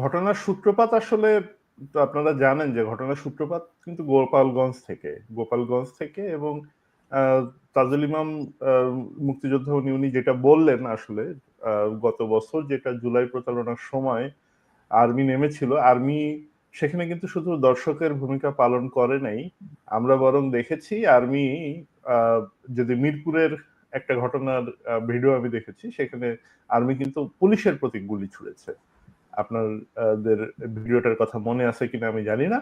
ঘটনার সূত্রপাত আসলে আপনারা জানেন যে ঘটনার সূত্রপাত কিন্তু গোপালগঞ্জ থেকে গোপালগঞ্জ থেকে এবং তাজুল ইমাম মুক্তিযোদ্ধা উনি উনি যেটা বললেন আসলে গত বছর যেটা জুলাই প্রচারণার সময় আর্মি নেমেছিল, আর্মি সেখানে কিন্তু শুধু দর্শকের ভূমিকা পালন করে নাই, আমরা বরং দেখেছি আর্মি যদি মিরপুরের একটা ঘটনার ভিডিও আমি দেখেছি, সেখানে আর্মি কিন্তু পুলিশের প্রতি গুলি ছুড়েছে। আপনাদের ভিডিওটার কথা মনে আছে কিনা আমি জানি না।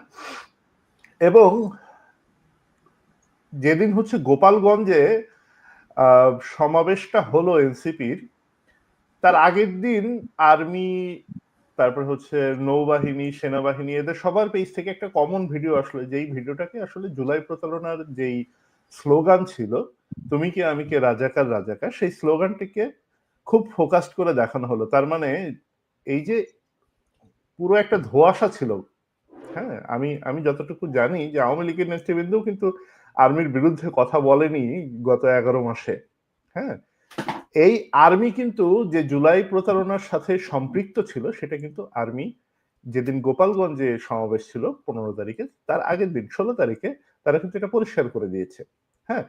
এবং যেদিন হচ্ছে গোপালগঞ্জে সমাবেশটা হলো এনসিপির, তার আগের দিন আর্মি, তারপর হচ্ছে নৌবাহিনী, সেনাবাহিনী, এদের সবার পেজ থেকে একটা কমন ভিডিও আসলে, যেই ভিডিওটাকে আসলে জুলাই প্রতারণার যেই স্লোগান ছিল তুমি কি আমি কে রাজাকার রাজাকার? সেই স্লোগানটিকে খুব ফোকাসড করে দেখানো হলো। তার মানে এই যে পুরো একটা ধোঁয়াশা ছিল হ্যাঁ? আমি আমি যতটুকু জানি যে আওয়ামী লীগের নেতৃবৃন্দ কিন্তু আর্মির বিরুদ্ধে কথা বলেনি গত এগারো মাসে হ্যাঁ? এই আর্মি কিন্তু যে জুলাই প্রতারণার সাথে সম্পৃক্ত ছিল, সেটা কিন্তু আর্মি যেদিন গোপালগঞ্জে সমাবেশ ছিল পনেরো তারিখে, তার আগের দিন, ষোলো তারিখে তারা কিন্তু এটা পরিষ্কার করে দিয়েছে হ্যাঁ?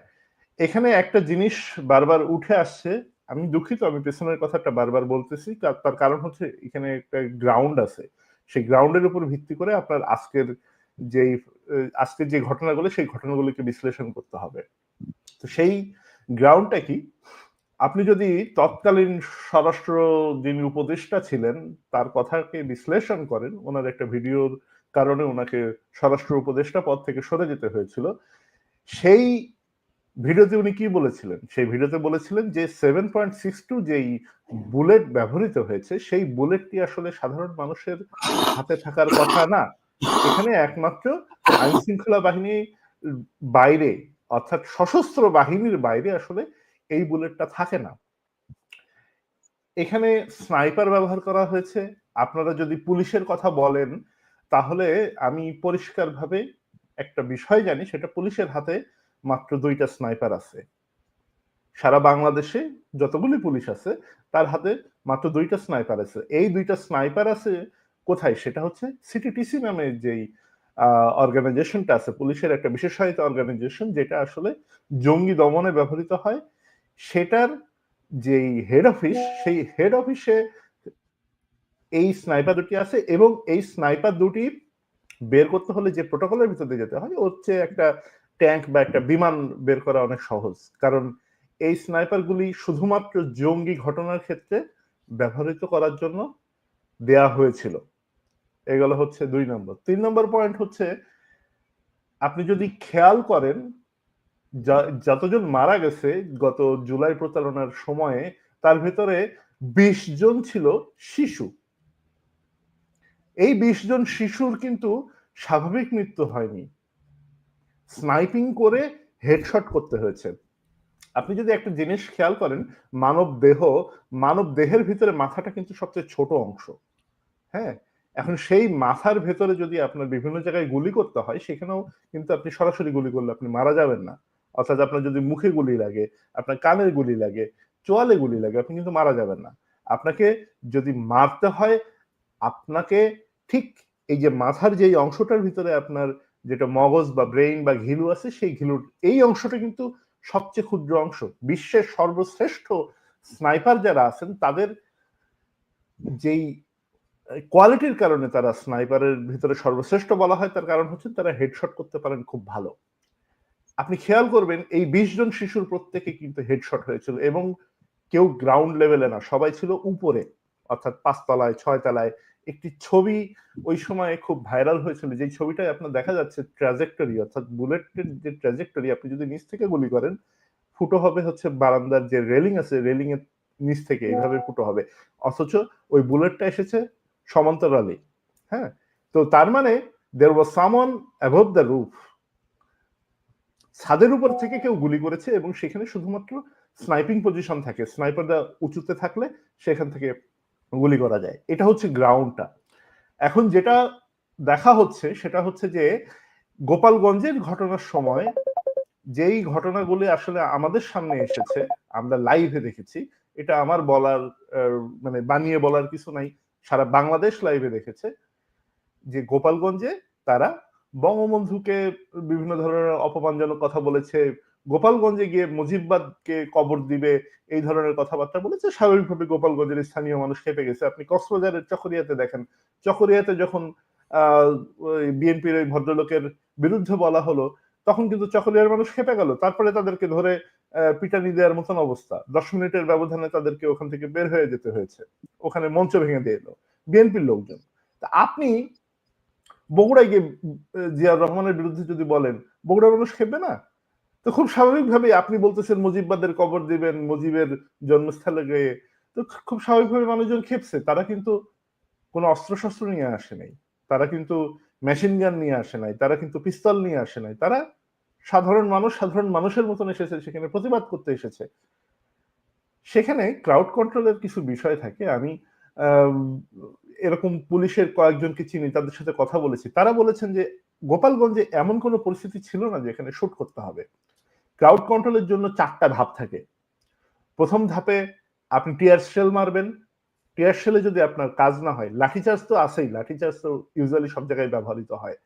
এখানে একটা জিনিস বারবার উঠে আসছে। আমি দুঃখিত, আমি পেছনের কথাটা বারবার বলতেছি। তার- কারণ হচ্ছে এখানে একটা গ্রাউন্ড আছে। সেই গ্রাউন্ডের উপর ভিত্তি করে আপনার আজকের যেই, আজকের যে ঘটনাগুলো, সেই ঘটনাগুলোকে বিশ্লেষণ করতে হবে। তো সেই গ্রাউন্ডটা কি? আপনি যদি তৎকালীন স্বরাষ্ট্র যিনি উপদেষ্টা ছিলেন, তার কথাকে বিশ্লেষণ করেন, ওনার একটা ভিডিওর কারণে ওনাকে স্বরাষ্ট্র উপদেষ্টা পদ থেকে সরে যেতে হয়েছিল। সেই ভিডিওতে উনি কি বলেছিলেন? সেই ভিডিওতে বলেছিলেন যে সেভেন পয়েন্ট সিক্স টু যেই বুলেট ব্যবহৃত হয়েছে, সেই বুলেটটি আসলে সাধারণ মানুষের হাতে থাকার কথা না। এখানে একমাত্র আইন শৃঙ্খলা বাহিনী বাইরে, অর্থাৎ সশস্ত্র বাহিনীর বাইরে আসলে এই বুলেটটা থাকে না। এখানে স্নাইপার ব্যবহার করা হয়েছে। আপনারা যদি পুলিশের কথা বলেন, তাহলে আমি পরিষ্কারভাবে একটা বিষয় জানি, সেটা পুলিশের হাতে মাত্র দুইটা স্নাইপার আছে। সারা বাংলাদেশে যতগুলি পুলিশ আছে, তার হাতে মাত্র দুইটা স্নাইপার আছে। এই দুইটা স্নাইপার আছে কোথায়? সেটা হচ্ছে সিটিটিসি নামে যেই অর্গানাইজেশনটা আছে, পুলিশের একটা বিশেষায়িত অর্গানাইজেশন, যেটা আসলে জঙ্গি দমনে ব্যবহৃত হয়। সেটার যেই হেড অফিস সেই হেড অফিসে এই স্নাইপার দুটি আছে এবং এই স্নাইপার দুটি বের করতে হলে যে প্রোটোকলের ভিতর যেতে হয় হচ্ছে একটা ট্যাঙ্ক বা একটা বিমান বের করা অনেক সহজ। কারণ এই স্নাইপার গুলি শুধুমাত্র জঙ্গি ঘটনার ক্ষেত্রে ব্যবহৃত করার জন্য দেয়া হয়েছিল। এগুলো হচ্ছে দুই নম্বর। তিন নম্বর পয়েন্ট হচ্ছে, আপনি যদি খেয়াল করেন যতজন মারা গেছে গত জুলাই প্রতারণার সময়ে, তার ভেতরে বিশ জন ছিল শিশু। এই বিশ জন শিশুর কিন্তু স্বাভাবিক মৃত্যু হয়নি। স্নাইপিং করে হেডশট করতে হয়েছে। আপনি যদি একটা জিনিস খেয়াল করেন, মানব দেহ, মানব দেহের ভিতরে মাথাটা কিন্তু সবচেয়ে ছোট অংশ। হ্যাঁ? এখন সেই মাথার ভেতরে যদি আপনার বিভিন্ন জায়গায় গুলি করতে হয়, সেখানেও কিন্তু আপনি সরাসরি গুলি করলে আপনি মারা যাবেন না। অর্থাৎ আপনার যদি মুখে গুলি লাগে, আপনার কানের গুলি লাগে, চোয়ালে গুলি লাগে, আপনি কিন্তু মারা যাবেন না। আপনাকে যদি মারতে হয়, আপনাকে ঠিক এই যে মাথার যে অংশটার ভিতরে আপনার যেটা মগজ বা ব্রেইন বা ঘিলু আছে, সেই ঘিলুর, এই অংশটা কিন্তু সবচেয়ে ক্ষুদ্র অংশ। বিশ্বের সর্বশ্রেষ্ঠ স্নাইপার যারা আছেন, তাদের যেই কোয়ালিটির কারণে তারা স্নাইপারের ভিতরে সর্বশ্রেষ্ঠ বলা হয়, তার কারণ হচ্ছে তারা হেডশট করতে পারেন খুব ভালো। আপনি খেয়াল করবেন, এই বিশ জন শিশুর প্রত্যেকে কিন্তু হেডশট হয়েছিল এবং কেউ গ্রাউন্ড লেভেলে না, সবাই ছিল উপরে, অর্থাৎ পাঁচতলায়, ছয়তলায় একটি ছবি ওই সময় খুব ভাইরাল হয়েছিল। যে ছবিটায় আপনার দেখা যাচ্ছে ট্রাজেক্টরি অর্থাৎ বুলেটের যে ট্রাজেক্টরি আপনি যদি নিচ থেকে গুলি করেন, ফুটো হবে হচ্ছে বারান্দার যে রেলিং আছে রেলিং এর নিচ থেকে এইভাবে ফুটো হবে। অথচ ওই বুলেটটা এসেছে সমান্তরালে হ্যাঁ? তো তার মানে দের ওয়াজ সামন অ্যাবভ দ্য রুফ ছাদের উপর থেকে কেউ গুলি করেছে এবং সেখানে শুধুমাত্র স্নাইপিং পজিশন থাকে। স্নাইপাররা উঁচুতে থাকলে সেখান থেকে গুলি করা যায়। এটা হচ্ছে গ্রাউন্ডটা এখন যেটা দেখা হচ্ছে সেটা হচ্ছে যে গোপালগঞ্জের ঘটনার সময় যেই ঘটনাগুলি আসলে আমাদের সামনে এসেছে, আমরা লাইভে দেখেছি, এটা আমার বলার মানে বানিয়ে বলার কিছু নাই, সারা বাংলাদেশ লাইভে দেখেছে যে গোপালগঞ্জে তারা বঙ্গবন্ধুকে বিভিন্ন ধরনের অপমানজনক কথা বলেছে গোপালগঞ্জে গিয়ে মুজিববাদকে কবর দিবে, এই ধরনের কথাবার্তা বলেছে। স্বাভাবিকভাবে গোপালগঞ্জের স্থানীয় মানুষ খেপে গেছে। আপনি কক্সবাজারের চকরিয়াতে দেখেন। চকরিয়াতে যখন বিএনপির ওই ভদ্রলোকের বিরুদ্ধে বলা হলো, তখন কিন্তু চকরিয়ার মানুষ খেপে গেল। তারপরে তাদেরকে ধরে পিটানি দেওয়ার মতন অবস্থা। দশ মিনিটের ব্যবধানে তাদেরকে ওখান থেকে বের হয়ে যেতে হয়েছে। ওখানে মঞ্চ ভেঙে দিয়ে এলো বিএনপির লোকজন। তা আপনি বগুড়ায় গিয়ে জিয়াউর রহমানের বিরুদ্ধে যদি বলেন, বগুড়ার মানুষ খেপবে না? তো খুব স্বাভাবিকভাবে আপনি বলতেছেন মুজিববাদের কবর দিবেন, মুজিবের জন্মস্থলে গিয়ে। তো খুব স্বাভাবিকভাবে মানুষজন খেপছে। তারা কিন্তু কোনো অস্ত্রশস্ত্র নিয়ে আসে নাই। তারা কিন্তু মেশিন গান নিয়ে আসে নাই। তারা কিন্তু পিস্তল নিয়ে আসে নাই। তারা সাধারণ মানুষ, সাধারণ মানুষের মতন এসেছে, সেখানে প্রতিবাদ করতে এসেছে। সেখানে ক্রাউড কন্ট্রোলের কিছু বিষয় থাকে। আমি এরকম পুলিশের কয়েকজনকে চিনি, তাদের সাথে কথা বলেছি। তারা বলেছেন যে, গোপালগঞ্জে এমন কোনো পরিস্থিতি ছিল না যেখানে শুট করতে হবে। ক্রাউড কন্ট্রোলের জন্য চারটা ধাপ থাকে। প্রথম ধাপে আপনি টিয়ার সেল মারবেন। টিয়ার শেলে যদি আপনার কাজ না হয় লাঠিচার্জ তো আছেই লাঠিচার্জ তো ইউজুয়ালি সব জায়গায় ব্যবহৃত হয়।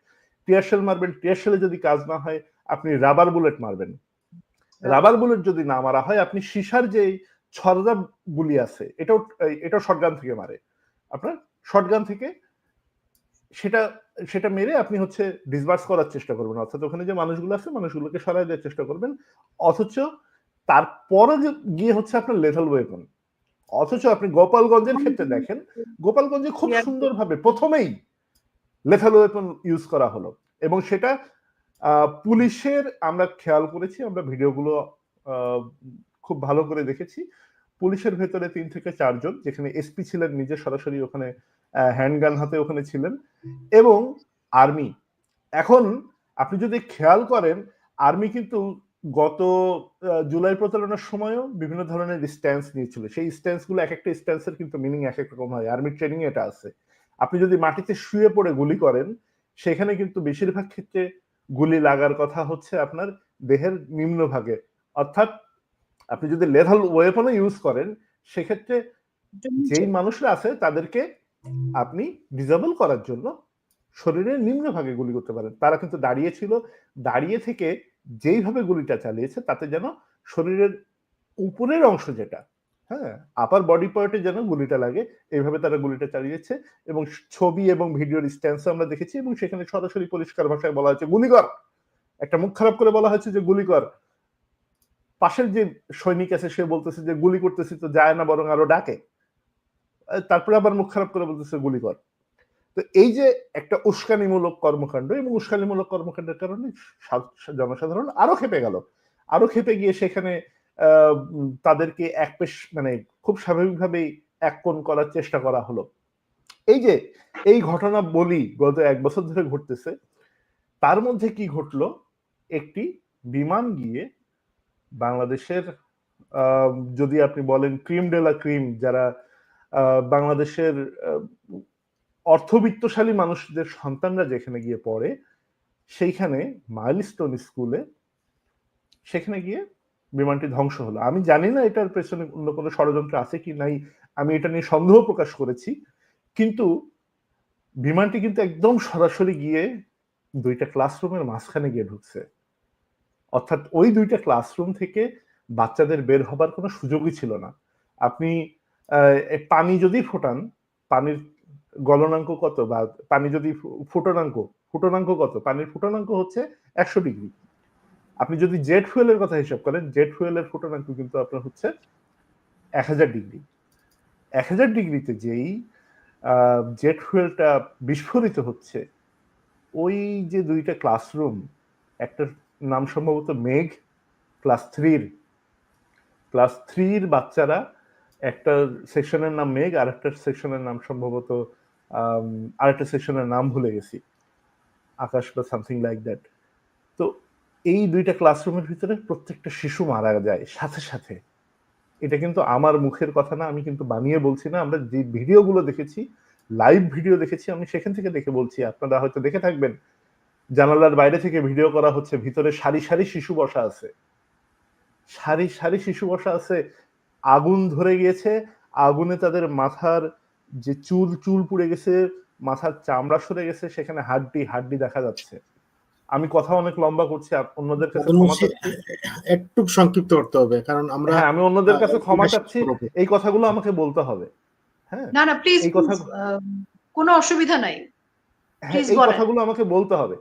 টিয়ার শেল মারবেন টিয়ার শেলে যদি কাজ না হয়, আপনি রাবার বুলেট মারবেন। রাবার বুলেট যদি না মারা হয়, আপনি সিসার যে ছরদা গুলি আছে, এটাও এটাও শটগান থেকে মারে। আপনার শটগান থেকে সেটা সেটা মেরে আপনি হচ্ছে ডিসবার্স করার চেষ্টা করবেন। অর্থাৎ ওখানে যে মানুষগুলো আছে মানুষগুলোকে সরাই দেওয়ার চেষ্টা করবেন। অথচ তারপরে গিয়ে হচ্ছে আপনার লেথাল ওয়েপন অথচ আপনি গোপালগঞ্জের ক্ষেত্রে দেখেন গোপালগঞ্জে খুব সুন্দরভাবে প্রথমেই লেথাল ওয়েপন ইউজ করা হলো। এবং সেটা পুলিশের আমরা খেয়াল করেছি আমরা ভিডিওগুলো খুব ভালো করে দেখেছি। পুলিশের ভেতরে তিন থেকে চারজন যেখানে এসপি ছিলেন নিজে সরাসরি ওখানে হ্যান্ডগান হাতে ওখানে ছিলেন। এবং আর্মি এখন আপনি যদি খেয়াল করেন আর্মি কিন্তু গত জুলাই প্রচারণার সময়ও বিভিন্ন ধরনের স্ট্যান্স নিয়েছিল। সেই স্ট্যান্সগুলো এক একটা স্ট্যান্সের কিন্তু মিনিং এক এক রকম হয়। আর্মি ট্রেনিং এটা আছে। আপনি যদি মাটিতে শুয়ে পড়ে গুলি করেন সেখানে কিন্তু বেশিরভাগ ক্ষেত্রে গুলি লাগার কথা হচ্ছে আপনার দেহের নিম্নভাগে অর্থাৎ আপনি যদি লেথাল ওয়েপনও ইউজ করেন সেক্ষেত্রে যেই মানুষরা আছে তাদেরকে আপনি ডিজেবল করার জন্য শরীরের নিম্নভাগে গুলি করতে পারেন। তারা কিন্তু দাঁড়িয়ে ছিল দাঁড়িয়ে থেকে যেইভাবে গুলিটা চালিয়েছে, তাতে যেন শরীরের উপরের অংশ যেটা হ্যাঁ আপার বডি পার্টে যেন গুলিটা লাগে এইভাবে তারা গুলিটা চালিয়েছে এবং ছবি এবং ভিডিওর স্ট্যান্স আমরা দেখেছি এবং সেখানে সরাসরি পরিষ্কার ভাষায় বলা হয়েছে, গুলি কর! একটা মুখ খারাপ করে বলা হয়েছে যে, গুলি কর! পাশের যে সৈনিক আছে, সে বলতেছে যে, গুলি করতেছি তো যায় না, বরং আরও ডাকে। তারপরে আবার মুখ খারাপ করে বলতেছে, গুলি কর। তো এই যে একটা উস্কানিমূলক কর্মকাণ্ড, এবং উস্কানিমূলক কর্মকাণ্ডের কারণে জনসাধারণ আরও খেপে গেল। আরও খেপে গিয়ে সেখানে তাদেরকে এক পেশ মানে খুব স্বাভাবিকভাবেই এক কোণ করার চেষ্টা করা হলো। এই যে, এই ঘটনা বলি, গত এক বছর ধরে ঘটতেছে। তার মধ্যে কি ঘটলো? একটি বিমান গিয়ে বাংলাদেশের যদি আপনি বলেন ক্রিম ডেলা ক্রিম, যারা বাংলাদেশের অর্থবিত্তশালী মানুষদের সন্তানরা যেখানে গিয়ে পড়ে, সেইখানে মাইলস্টোন স্কুলে, সেখানে গিয়ে বিমানটি ধ্বংস হলো। আমি জানি না এটার পেছনে অন্য কোনো ষড়যন্ত্র আছে কি নাই, আমি এটা নিয়ে সন্দেহ প্রকাশ করেছি। কিন্তু বিমানটি কিন্তু একদম সরাসরি গিয়ে দুইটা ক্লাসরুমের মাঝখানে গিয়ে ঢুকছে। অর্থাৎ ওই দুইটা ক্লাসরুম থেকে বাচ্চাদের বের হবার কোনো সুযোগই ছিল না। আপনি পানি যদি ফোটান, পানির গলনাঙ্ক কত বা পানি যদি ফুটনাঙ্ক ফুটনাঙ্ক কত? পানির ফুটনাঙ্ক হচ্ছে একশো ডিগ্রি। আপনি যদি জেট ফুয়েলের কথা হিসাব করেন, জেট ফুয়েলের ফুটনাঙ্ক কিন্তু আপনার হচ্ছে এক হাজার ডিগ্রি। এক হাজার ডিগ্রিতে যেই জেট ফুয়েলটা বিস্ফোরিত হচ্ছে, ওই যে দুইটা ক্লাসরুম, একটা নাম সম্ভবত মেঘ, ক্লাস থ্রির। ক্লাস থ্রির বাচ্চারা একটা সেকশনের নাম মেঘ আর একটা সেকশনের নাম সম্ভবত আরেকটা সেকশনের নাম ভুলে গেছি। আকাশ বা সামথিং লাইক দ্যাট তো এই দুইটা ক্লাসরুমের ভিতরে প্রত্যেকটা শিশু মারা যায় সাথে সাথে। এটা কিন্তু আমার মুখের কথা না, আমি কিন্তু বানিয়ে বলছি না। আমরা যে ভিডিওগুলো দেখেছি লাইভ ভিডিও দেখেছি, আমি সেখান থেকে দেখে বলছি। আপনারা হয়তো দেখে থাকবেন, জানালার বাইরে থেকে ভিডিও করা হচ্ছে, ভিতরে সারি সারি শিশু বসা আছে। সারি সারি শিশু বসা আছে আগুন ধরে গিয়েছে। আগুনে তাদের মাথার যে চুল চুল পুড়ে গেছে মাথার চামড়া সরে গেছে সেখানে হাড্ডি হাড্ডি দেখা যাচ্ছে। আমি কথা অনেক লম্বা করছি অন্যদের কাছে একটু সংক্ষিপ্ত করতে হবে কারণ আমরা হ্যাঁ আমি অন্যদের কাছে ক্ষমা চাচ্ছি। এই কথাগুলো আমাকে বলতে হবে। হ্যাঁ না না প্লিজ এই কথা- কোনো অসুবিধা নাই। হ্যাঁ এই কথাগুলো আমাকে বলতে হবে।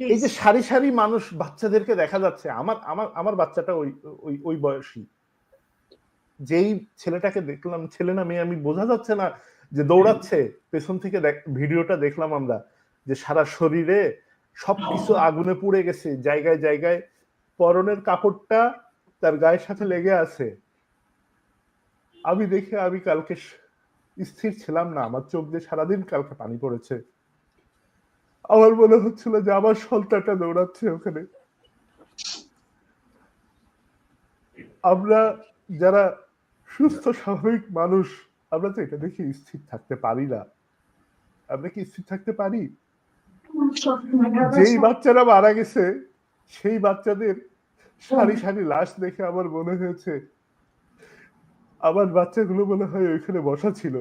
এই যে সারি সারি মানুষ বাচ্চাদেরকে দেখা যাচ্ছে আমার আমার আমার বাচ্চাটা ওই ওই ওই বয়সী। যেই ছেলেটাকে দেখলাম, ছেলে না, মেয়ে, আমি বোঝা যাচ্ছে না যে দৌড়াচ্ছে। পেছন থেকে ভিডিওটা দেখলাম আমরা যে সারা শরীরে সবকিছু আগুনে পুড়ে গেছে, জায়গায় জায়গায়। পরনের কাপড়টা তার গায়ের সাথে লেগে আছে। আমি দেখে আমি কালকে স্থির ছিলাম না, আমার চোখ দিয়ে সারাদিন কালকে পানি পড়েছে। আমার মনে হচ্ছিল যে আমার সন্তানটা দৌড়াচ্ছে ওখানে। আমরা যারা স্বাভাবিক মানুষ। আমরা তো এটা দেখে স্থির থাকতে পারি না। আমরা কি স্থির থাকতে পারি? যেই বাচ্চারা মারা গেছে সেই বাচ্চাদের সারি সারি লাশ দেখে আমার মনে হয়েছে আমার বাচ্চাগুলো মনে হয় ওইখানে বসা ছিল।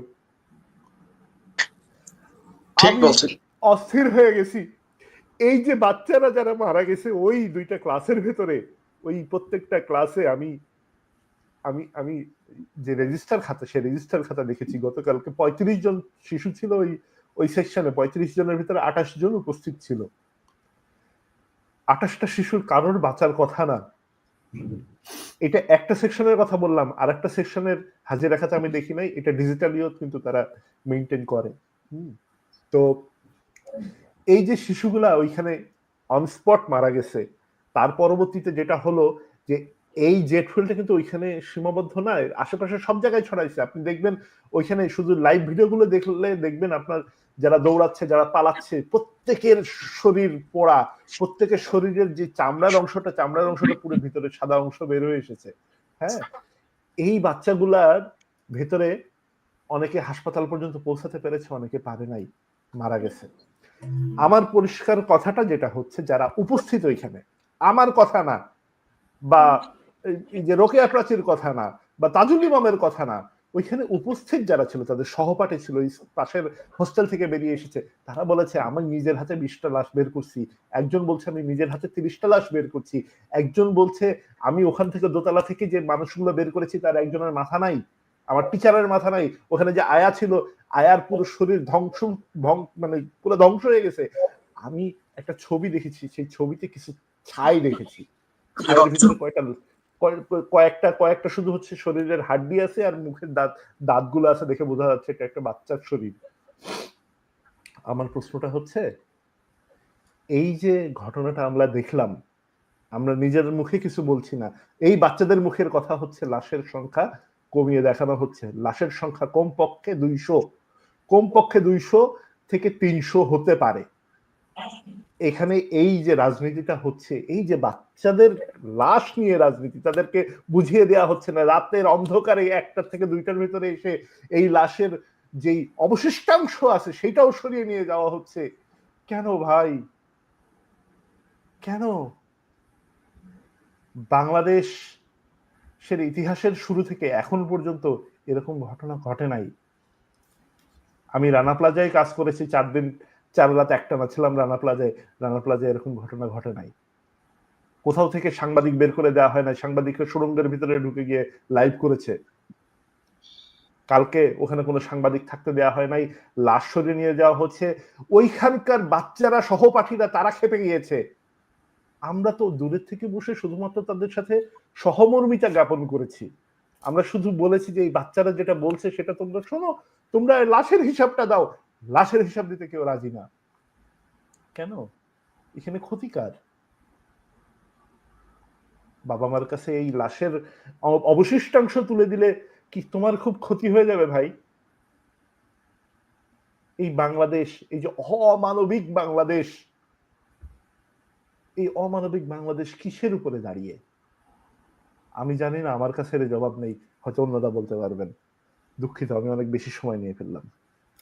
অস্থির হয়ে গেছি। এই যে বাচ্চারা যারা মারা গেছে ওই দুইটা ক্লাসের ভেতরে ওই প্রত্যেকটা ক্লাসে আমি আমি আমি যে রেজিস্টার খাতা সে রেজিস্টার খাতা দেখেছি। গতকালকে পঁয়ত্রিশ জন শিশু ছিল ওই ওই সেকশনে পঁয়ত্রিশ জনের ভিতরে আঠাশ জন উপস্থিত ছিল। আঠাশটা শিশুর কারোর বাঁচার কথা না। এটা একটা সেকশনের কথা বললাম আর একটা সেকশনের হাজিরা খাতা আমি দেখি নাই। এটা ডিজিটালিও কিন্তু তারা মেনটেন করে। তো এই যে শিশুগুলা ওইখানে অনস্পট মারা গেছে, তার পরবর্তীতে যেটা হলো যে এই জেট ফুয়েলটা কিন্তু ওইখানে সীমাবদ্ধ না আশেপাশে সব জায়গায় ছড়াইছে। আপনি দেখবেন ওইখানে শুধু লাইভ ভিডিওগুলো দেখলে দেখবেন আপনার যারা দৌড়াচ্ছে, যারা পালাচ্ছে, প্রত্যেকের শরীর পোড়া, প্রত্যেকের শরীরের যে চামড়ার অংশটা চামড়ার অংশটা পুরো ভিতরে সাদা অংশ বের হয়ে এসেছে। হ্যাঁ? এই বাচ্চাগুলার ভেতরে অনেকে হাসপাতাল পর্যন্ত পৌঁছাতে পেরেছে, অনেকে পারে নাই, মারা গেছে। আমার পরিষ্কার কথাটা যেটা হচ্ছে, যারা উপস্থিত ওইখানে, আমার কথা না, বা এই- যে রোকেয়া প্রাচীর কথা না, বা তাজুল ইমামের কথা না, ওইখানে উপস্থিত যারা ছিল, তাদের সহপাঠী ছিল পাশের হোস্টেল থেকে বেরিয়ে এসেছে, তারা বলেছে, আমি নিজের হাতে বিশটা লাশ বের করছি। একজন বলছে, আমি নিজের হাতে তিরিশটা লাশ বের করছি। একজন বলছে, আমি ওখান থেকে দোতলা থেকে যে মানুষগুলো বের করেছি, তার একজনের মাথা নাই, আমার টিচারের মাথা নাই, ওখানে যে আয়া ছিল, আয়ার পুরো শরীর ধ্বংস মানে পুরো ধ্বংস হয়ে গেছে। আমি একটা ছবি দেখেছি, সেই ছবিতে কিছু ছাই দেখেছি কয়টা কয়- কয়েকটা কয়েকটা শুধু হচ্ছে শরীরের হাড্ডি আছে আর মুখের দাঁত, দাঁতগুলো আছে দেখে বোঝা যাচ্ছে এটা একটা বাচ্চার শরীর। আমার প্রশ্নটা হচ্ছে, এই যে ঘটনাটা আমরা দেখলাম, আমরা নিজের মুখে কিছু বলছি না, এই বাচ্চাদের মুখের কথা হচ্ছে লাশের সংখ্যা কমিয়ে দেখানো হচ্ছে। লাশের সংখ্যা কমপক্ষে দুইশো কমপক্ষে দুইশো থেকে তিনশো হতে পারে। এখানে এই যে রাজনীতিটা হচ্ছে, এই যে বাচ্চাদের লাশ নিয়ে রাজনীতি, তাদেরকে বুঝিয়ে দেওয়া হচ্ছে না। রাতের অন্ধকারে একটা থেকে দুইটার ভিতরে এসে এই লাশের যেই অবশিষ্টাংশ আছে, সেটাও সরিয়ে নিয়ে যাওয়া হচ্ছে। কেন ভাই? কেন? বাংলাদেশ সের ইতিহাসের শুরু থেকে এখন পর্যন্ত এরকম ঘটনা ঘটে নাই। আমি রানা প্লাজায় কাজ করেছি, চার দিন চার রাত একটা না ছিলাম রানা প্লাজায় রানা প্লাজায় এরকম ঘটনা ঘটে নাই। কোথাও থেকে সাংবাদিক বের করে দেওয়া হয় না সাংবাদিকরা সুরঙ্গের ভিতরে ঢুকে গিয়ে লাইভ করেছে। কালকে ওখানে কোনো সাংবাদিক থাকতে দেওয়া হয় নাই, লাশ সরিয়ে নিয়ে যাওয়া হচ্ছে। ওইখানকার বাচ্চারা, সহপাঠীরা, তারা খেপে গিয়েছে। আমরা তো দূরের থেকে বসে শুধুমাত্র তাদের সাথে সহমর্মিতা জ্ঞাপন করেছি। আমরা শুধু বলেছি যে এই বাচ্চারা যেটা বলছে সেটা তোমরা শোনো, তোমরা লাশের হিসাবটা দাও। লাশের হিসাব দিতে কেউ রাজি না। কেন? এখানে ক্ষতিকার। বাবা মার কাছে এই লাশের অবশিষ্টাংশ তুলে দিলে কি তোমার খুব ক্ষতি হয়ে যাবে ভাই? এই বাংলাদেশ এই যে অমানবিক বাংলাদেশ এই অমানবিক বাংলাদেশ কিসের উপরে দাঁড়িয়ে? আমি জানি না আমার কাছে এর জবাব নেই। হয়তো অন্যরা বলতে পারবেন। দুঃখিত আমি অনেক বেশি সময় নিয়ে ফেললাম।